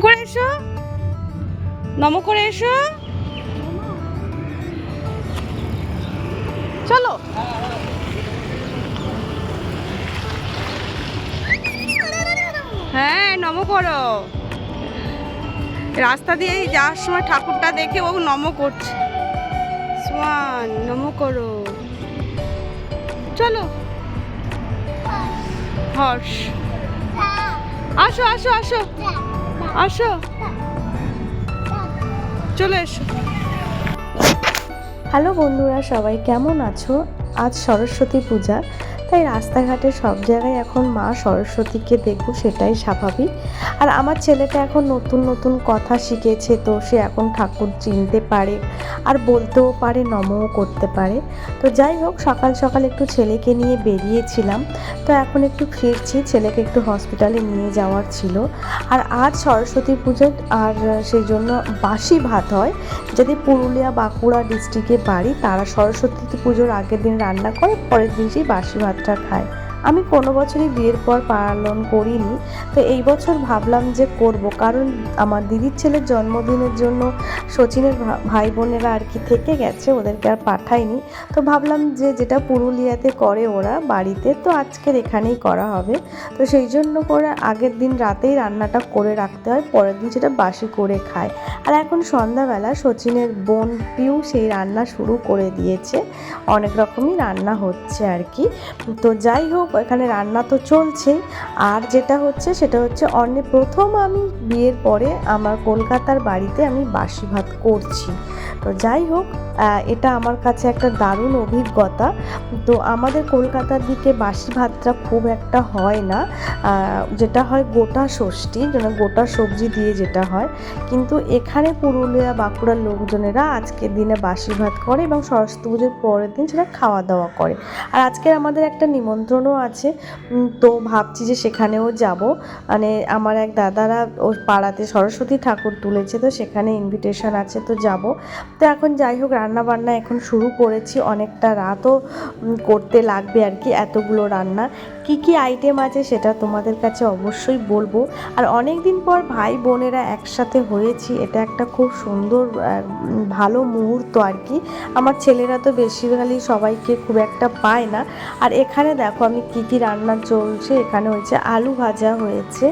করে এসো। নম করে এসো। চলো। হ্যাঁ নম করো। রাস্তা দিয়ে যাওয়ার সময় ঠাকুরটা দেখে ও নম করছে। সোয়ান, নম করো। চলো। হর্ষ। আসো আসো আসো। আসো। চলে এসো। হ্যালো বন্ধুরা সবাই কেমন আছো? আজ সরস্বতী পূজা। তাই রাস্তাঘাটে সব জায়গায় এখন মা সরস্বতীকে দেখব সেটাই স্বাভাবিক। আর আমার ছেলেটা এখন নতুন নতুন কথা শিখেছে তো সে এখন ঠাকুর চিনতে পারে আর বলতেও পারে, নমও করতে পারে। তো যাই হোক, সকাল সকাল একটু ছেলেকে নিয়ে বেরিয়েছিলাম। তো এখন একটু ফিরছি, ছেলেকে একটু হসপিটালে নিয়ে যাওয়ার ছিল। আর আজ সরস্বতী পুজো আর সেই জন্য বাসি ভাত হয়। যদি পুরুলিয়া, বাঁকুড়া ডিস্ট্রিক্টে বাড়ি, তারা সরস্বতী পুজোর আগের দিন রান্না করে, পরের দিন সেই বাসি ভাতটা খায়। আমি কোনো বছরই বিয়ের পর পালন করিনি, তো এই বছর ভাবলাম যে করব। কারণ আমার দিদির ছেলের জন্মদিনের জন্য সচিনের ভাই বোনেরা আর কি থেকে গেছে, ওদেরকে আর পাঠাইনি। তো ভাবলাম যে যেটা পুরুলিয়াতে করে ওরা বাড়িতে, তো আজকের এখানেই করা হবে। তো সেই জন্য করে আগের দিন রাতেই রান্নাটা করে রাখতে হয়, পরের দিন সেটা বাসি করে খায়। আর এখন সন্ধ্যাবেলা সচিনের বোন পিউ সেই রান্না শুরু করে দিয়েছে, অনেক রকমই রান্না হচ্ছে আর কি। তো যাই হোক এখানে রান্না তো চলছেই আর যেটা হচ্ছে, সেটা হচ্ছে অনেক প্রথম আমি বিয়ের পরে আমার কলকাতার বাড়িতে আমি বাসি ভাত করছি। তো যাই হোক এটা আমার কাছে একটা দারুণ অভিজ্ঞতা। তো আমাদের কলকাতার দিকে বাসি ভাতটা খুব একটা হয় না। যেটা হয় গোটা ষষ্ঠী, যেন গোটা সবজি দিয়ে যেটা হয়। কিন্তু এখানে পুরুলিয়া, বাঁকুড়ার লোকজনেরা আজকের দিনে বাসি ভাত করে এবং সরস্বতী পুজোর পরের দিন সেটা খাওয়া দাওয়া করে। আর আজকে আমাদের একটা নিমন্ত্রণও আছে। তো ভাবছি যে সেখানেও যাব। মানে আমার এক দাদারা ওর পাড়াতে সরস্বতী ঠাকুর তুলেছে, তো সেখানে ইনভিটেশন আছে, তো যাব। তো এখন যাই হোক রান্না বান্না এখন শুরু করেছি। অনেকটা রাতও করতে লাগবে আর কি এতগুলো রান্না। কি কি আইটেম আছে সেটা তোমাদের কাছে অবশ্যই বলব। আর অনেক দিন পর ভাই বোনেরা একসাথে হয়েছি, এটা একটা খুব সুন্দর ভালো মুহূর্ত আর কি। আমার ছেলেরা তো বেশিরভাগই সবাইকে খুব একটা পায় না। আর এখানে দেখো, আমি কি কি রান্না চলছে, এখানে হয়েছে আলু ভাজা হয়েছে।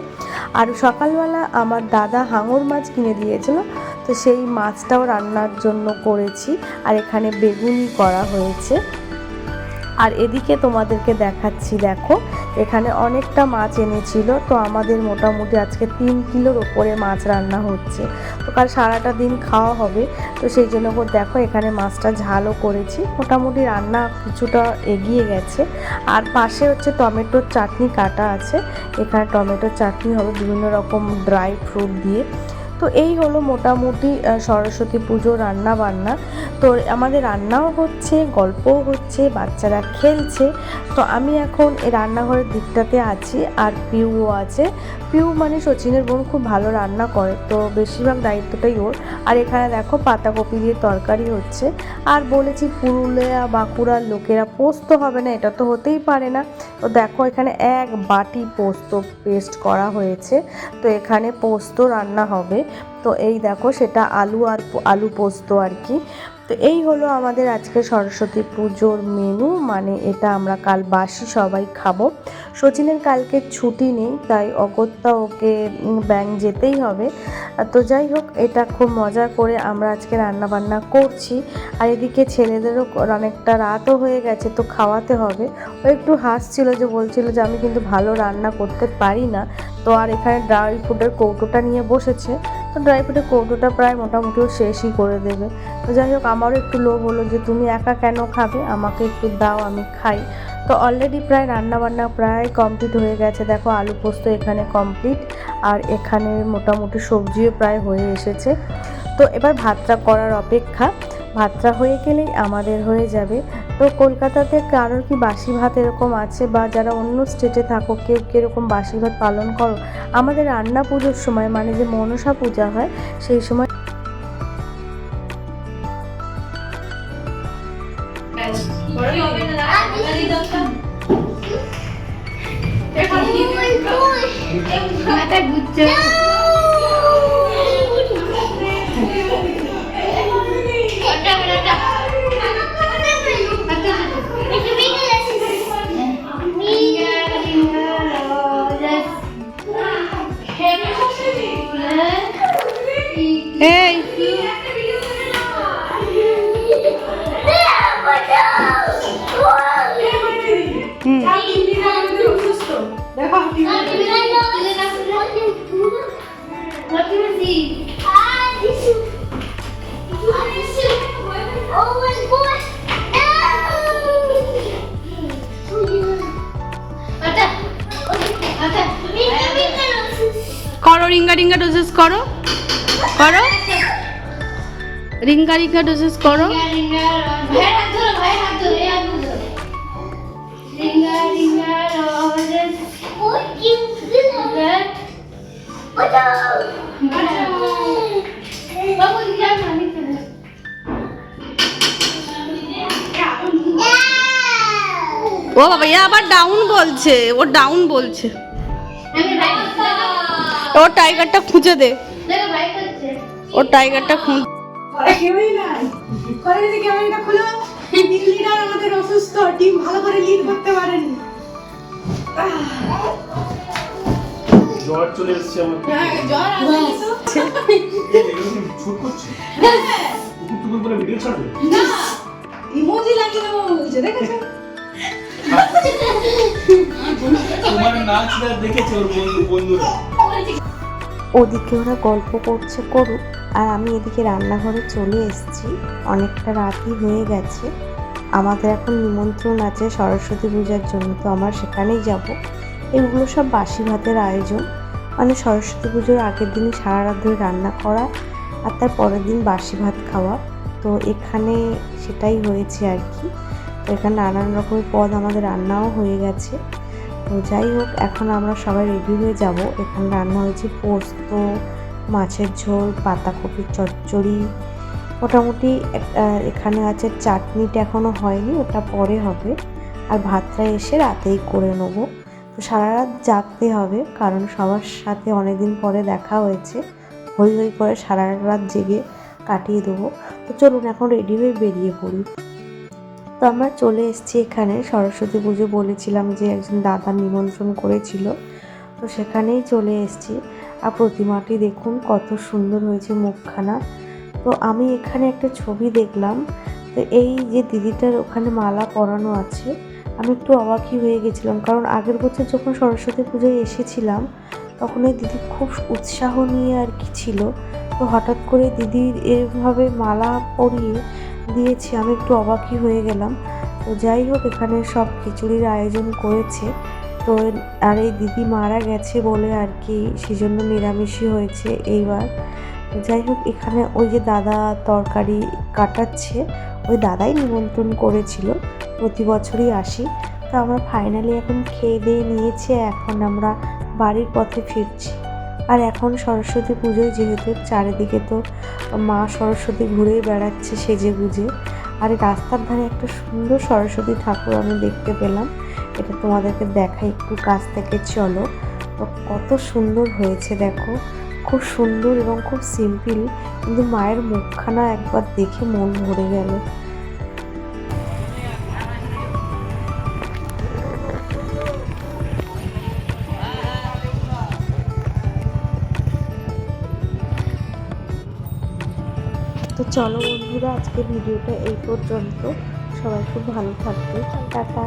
আর সকালবেলা আমার দাদা হাঙর মাছ কিনে দিয়েছিল, তো সেই মাছটাও রান্নার জন্য করেছি। আর এখানে বেগুনি করা হয়েছে। আর এদিকে তোমাদেরকে দেখাচ্ছি, দেখো। এখানে অনেকটা মাছ এনেছিল, তো আমাদের মোটামুটি আজকে তিন কিলোর ওপরে মাছ রান্না হচ্ছে। তো কাল সারাটা দিন খাওয়া হবে, তো সেই জন্য দেখো এখানে মাছটা ঝালও করেছি। মোটামুটি রান্না কিছুটা এগিয়ে গেছে। আর পাশে হচ্ছে টমেটোর চাটনি কাটা আছে। এখানে টমেটোর চাটনি হবে, বিভিন্ন রকম ড্রাই ফ্রুট দিয়ে। তো এই হলো মোটামুটি সরস্বতী পুজো রান্না বান্না তো আমাদের রান্নাও হচ্ছে, গল্পও হচ্ছে, বাচ্চারা খেলছে। তো আমি এখন এই রান্নাঘরের দিকটাতে আছি, আর পিউও আছে। পিউ মানে সচিনের বোন খুব ভালো রান্না করে, তো বেশিরভাগ দায়িত্বটাই ওর। আর এখানে দেখো, পাতাকপি দিয়ে তরকারি হচ্ছে। আর বলেছি পুরুলিয়া বাঁকুড়ার লোকেরা পোস্ত হবে না, এটা তো হতেই পারে না। তো দেখো, এখানে এক বাটি পোস্ত পেস্ট করা হয়েছে। তো এখানে পোস্ত রান্না হবে। তো এই দেখো, সেটা আলু আর আলু পোস্ত আর কি। তো এই হলো আমাদের আজকে সরস্বতী পুজোর মেনু মানে এটা আমরা কাল বাসি সবাই খাব। সচিনের কালকে ছুটি নেই, তাই অগত্যা ওকে ব্যাংক যেতেই হবে। তো যাই হোক, এটা খুব মজা করে আমরা আজকে রান্না বান্না করছি। আর এদিকে ছেলেদেরও অনেকটা রাতও হয়ে গেছে, তো খাওয়াতে হবে। ও একটু হাসছিল যে, বলছিল যে, আমি কিন্তু ভালো রান্না করতে পারি না। তো আর এখানে ড্রাই ফ্রুটের কৌটোটা নিয়ে বসেছে। তো ড্রাই ফ্রুটের কৌটোটা প্রায় মোটামুটি শেষই করে দেবে। তো যাই হোক, আমারও একটু লোভ হলো যে তুমি একা কেন খাবে? আমাকে একটু দাও, আমি খাই। তো অলরেডি প্রায় রান্না বান্না প্রায় কমপ্লিট হয়ে গেছে। দেখো, আলু পোস্ত এখানে কমপ্লিট আর এখানে মোটামুটি সবজিও প্রায় হয়ে এসেছে। তো এবার ভাতটা করার অপেক্ষা। ভাতটা হয়ে গেলেই আমাদের হয়ে যাবে। তো কলকাতাতে কারোর কি বাসি ভাত এরকম আছে বা যারা অন্য স্টেটে থাকো, কেউ কীরকম বাসি ভাত পালন করো? আমাদের রান্না পুজোর সময় মানে যে মনসা পূজা হয়, সেই সময় দেখো করো রিঙ্গা রিঙ্গা ডোজেস করো। করো? রিঙ্গা রিঙ্গা ডোজেস করো। রিঙ্গা ও বাবা, এ আবার ডাউন বলছে, ও ডাউন বলছে। ও টাইগারটা খুঁজে দে। ও টাইগারটা খুঁজ অসুস্থ। ভালো করে লিড করতে পারেনি। জ্বর চলে এসেছে আমার হ্যাঁ জ্বর আসেনি তো ছুট করছে? টুকুর টুকুর করে ভিডিও ছাড়বে? না ইমোজি লাগিয়ে দেবো বলছে দেখেছ? তোমার নাচ দেখেছে ওর বন্ধু বন্ধুরা? ওদিকে ওরা গল্প করছে করুক আর আমি এদিকে রান্নাঘরে চলে এসেছি। অনেকটা রাতই হয়ে গেছে। আমাদের এখন নিমন্ত্রণ আছে সরস্বতী পূজার জন্য তো আমার সেখানেই যাব। এগুলো সব বাসি ভাতের আয়োজন। মানে সরস্বতী পুজোর আগের দিনই সারা রাত ধরে রান্না করা আর তার পরের দিন বাসি ভাত খাওয়া। তো এখানে সেটাই হয়েছে আর কি। তো এখানে নানান রকমের পদ আমাদের রান্নাও হয়ে গেছে। তো যাই হোক, এখন আমরা সবাই রেডি হয়ে যাব। এখানে রান্না হয়েছে পোস্ত, মাছের ঝোল, পাতাকপির চচ্চড়ি। মোটামুটি এখানে আছে চাটনিটা এখনও হয়নি, ওটা পরে হবে। আর ভাতটা এসে রাতেই করে নেব। সারা রাত জাগতে হবে, কারণ সবার সাথে অনেকদিন পরে দেখা হয়েছে। হই হই করে সারা রাত জেগে কাটিয়ে দেবো। তো চলুন এখন রেডি হয়ে বেরিয়ে পড়ি। তো আমরা চলে এসেছি এখানে। সরস্বতী পুজো বলেছিলাম যে একজন দাদা নিমন্ত্রণ করেছিল। তো সেখানেই চলে এসেছি। আর প্রতিমাটি দেখুন, কত সুন্দর হয়েছে মুখখানা। তো আমি এখানে একটা ছবি দেখলাম। তো এই যে দিদিটার ওখানে মালা পরানো আছে আমি একটু অবাকই হয়ে গেছিলাম, কারণ আগের বছর যখন সরস্বতী পুজোয় এসেছিলাম, তখন এই দিদি খুব উৎসাহ নিয়ে আর কি ছিল। তো হঠাৎ করে দিদির এভাবে মালা পরিয়ে দিয়েছে, আমি একটু অবাকই হয়ে গেলাম। তো যাই হোক, এখানে সব খিচুড়ির আয়োজন করেছে। তো আর এই দিদি মারা গেছে বলে আর কি সেজন্য নিরামিষই হয়েছে এইবার। যাই হোক, এখানে ওই যে দাদা তরকারি কাটাচ্ছে, ওই দাদাই নিমন্ত্রণ করেছিল। প্রতি বছরই আসি। তো আমরা ফাইনালি এখন খেয়ে দিয়ে নিয়েছি, এখন আমরা বাড়ির পথে ফিরছি। আর এখন সরস্বতী পুজোয় যেহেতু চারিদিকে তো মা সরস্বতী ঘুরেই বেড়াচ্ছে সেজে গুজে। আর রাস্তার ধারে একটা সুন্দর সরস্বতী ঠাকুর আমি দেখতে পেলাম। এটা তোমাদেরকে দেখাই একটু কাছ থেকে, চলো। তো কত সুন্দর হয়েছে, দেখো। খুব সুন্দর এবং খুব সিম্পল কিন্তু মায়ের মুখখানা একবার দেখে মন ভরে গেল। চলো বন্ধুরা আজকের ভিডিওটা এই পর্যন্ত। সবাই খুব ভালো থাকবে। টাটা।